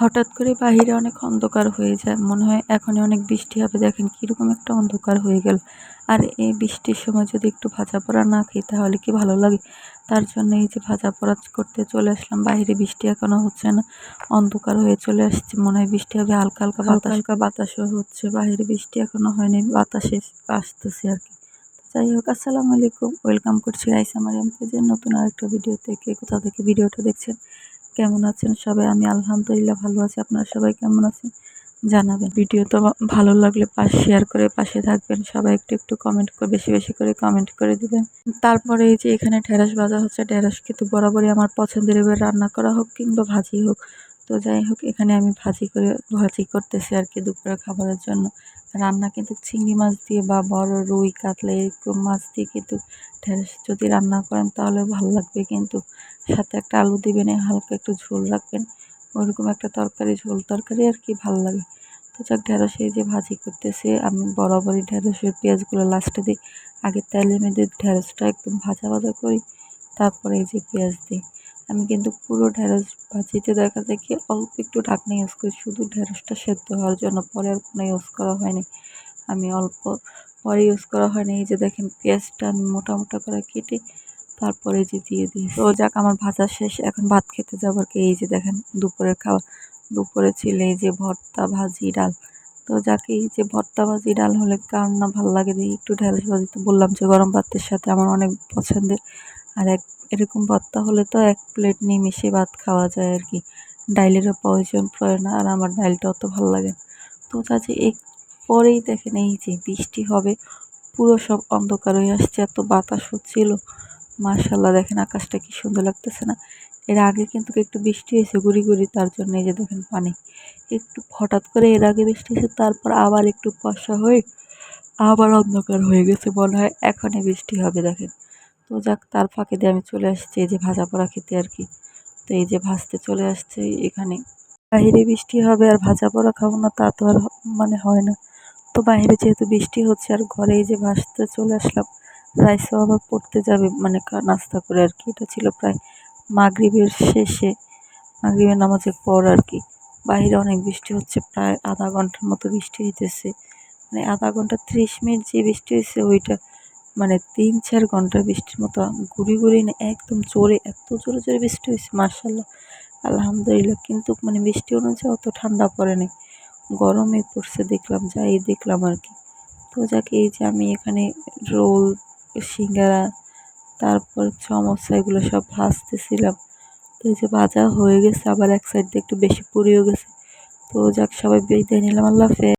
হঠাৎ করে বাহিরে অনেক অন্ধকার হয়ে যায়। মনে হয় এখনই অনেক বৃষ্টি হবে। দেখেন কীরকম একটা অন্ধকার হয়ে গেল। আর এই বৃষ্টির সময় যদি একটু ভাজা পোড়া না খাই তাহলে কি ভালো লাগে? তার জন্য এই যে ভাজা পোড়া করতে চলে আসলাম। বাইরে বৃষ্টি এখনও হচ্ছে না। অন্ধকার হয়ে চলে আসছে। মনে হয় বৃষ্টি হবে হালকা হালকা বাতাস। হালকা বাতাসও হচ্ছে। বাইরে বৃষ্টি এখনও হয়নি। বাতাসে আসতেছে আর কি। যাই হোক, আসসালামু আলাইকুম। ওয়েলকাম করছি রাইসা মারিয়াম পেজের নতুন আরেকটা ভিডিও থেকে কোথা থেকে ভিডিওটা দেখছেন? কেমন আছেন সবাই? আমি আলহামদুলিল্লাহ ভালো আছি। আপনারা সবাই কেমন আছেন? জানাবেন। ভিডিও তো ভালো লাগলে পাশ শেয়ার করে পাশে থাকবেন। সবাই একটু একটু কমেন্ট করে বেশি বেশি করে কমেন্ট করে দিবেন। তারপরে এই যে এখানে ঢেঁড়স ভাজা হচ্ছে। ঢেঁড়স কিন্তু বরাবরই আমার পছন্দের। এবার রান্না করা হোক কিংবা ভাজি হোক। তো যাই হোক, এখানে আমি ভাজি করে ভাজি করতেছি আর কি দুপুরের খাবারের জন্য। রান্না কিন্তু চিংড়ি মাছ দিয়ে বা বড় রুই, কাতলা এরকম মাছ দিয়ে কিন্তু ঢেঁড়স যদি রান্না করেন তাহলে ভালো লাগবে। কিন্তু সাথে একটা আলু দিবেন, হালকা একটু ঝোল রাখবেন, ওরকম একটা তরকারি, ঝোল তরকারি আর কি ভালো লাগে। তো যাক, ঢেঁড়সে যে ভাজি করতেছে, আমি বরাবরই ঢেঁড়সের পেঁয়াজগুলো লাস্টে দিই, আগে তেলের মধ্যে ঢেঁড়সটা একদম ভাজা ভাজা করি, তারপরে এই যে পেঁয়াজ দিই। আমি কিন্তু পুরো ঢেঁড়স ভাজিতে দেখা যায় কি অল্প একটু ঢাকনা ইউজ করি। শুধু ঢেঁড়সটা সেদ্ধ হওয়ার জন্য, পরে আর কোনো ইউজ করা হয়নি। আমি অল্প পরে ইউজ করা হয়নি। এই যে দেখেন পেঁয়াজটা আমি মোটা মোটা করে কেটে তারপরে যে দিয়ে দিই তো যাক, আমার ভাজা শেষ। এখন ভাত খেতে যাবার কি। এই যে দেখেন দুপুরের খাওয়া। দুপুরে ছিল এই যে ভর্তা, ভাজি, ডাল। তো যাকে, এই যে ভর্তা, ভাজি, ডাল হলে কার না ভালো লাগে? দিই একটু ঢেঁড়স ভাজি। তো বললাম যে গরম ভাতের সাথে আমার অনেক পছন্দের আর এক, এরকম ভর্তা হলে তো এক প্লেট নিয়ে ভাত খাওয়া যায় আর কি। ডাইলেরও প্রয়োজন পড়ে না আর আমার ডাইলটা অত ভালো লাগে তো চাচি এই পরেই দেখেন এই যে বৃষ্টি হবে, পুরো সব অন্ধকার হয়ে আসছে, এত বাতাস হচ্ছিল। মার্শাল্লাহ দেখেন আকাশটা কি সুন্দর লাগতেছে না। এর আগে কিন্তু একটু বৃষ্টি হয়েছে গুড়ি গুড়ি, তার জন্য এই যে দেখেন পানি। একটু হঠাৎ করে এর আগে বৃষ্টি হয়েছে, তারপর আবার একটু বর্ষা হয়ে আবার অন্ধকার হয়ে গেছে, মনে হয় এখনই বৃষ্টি হবে, দেখেন। তো যাক, তার ফাঁকে দিয়ে আমি চলে আসছি এই যে ভাজা পোড়া খেতে আর কি। তো এই যে ভাজতে চলে আসছে এখানে। বাহিরে বৃষ্টি হবে আর ভাজা পোড়া খাব না, তা তো আর মানে হয় না। তো বাইরে যেহেতু বৃষ্টি হচ্ছে আর ঘরে এই যে ভাসতে চলে আসলাম, রাইসও আবার পড়তে যাবে মানে নাস্তা করে আর কি। এটা ছিল প্রায় মাগরিবের শেষে, মাগরিবের নামাজের পর আর কি। বাইরে অনেক বৃষ্টি হচ্ছে, প্রায় আধা ঘণ্টার মতো বৃষ্টি হইতেছে। মানে আধা ঘণ্টা ত্রিশ মিনিট যে বৃষ্টি হয়েছে ওইটা মানে তিন চার ঘণ্টা বৃষ্টির মতো ঘুরি ঘুরি না, একদম জোরে, এত জোরে জোরে বৃষ্টি হয়েছে মার্শাল্লাহ আলহামদুলিল্লাহ, কিন্তু মানে বৃষ্টি অনুযায়ী অত ঠান্ডা পড়েনি গরমে পড়ছে, দেখলাম, যাই দেখলাম আর কি। তো যাকে, এই যে আমি এখানে রোল, সিঙ্গারা, তারপর সমোসা এগুলো সব ভাজতেছিলাম। তো এই যে ভাজা হয়ে গেছে, আবার এক সাইড দিয়ে একটু বেশি পুড়িয়েও গেছে। তো যাক, সবাই বিদায় নিলাম, আল্লাহ হাফেজ।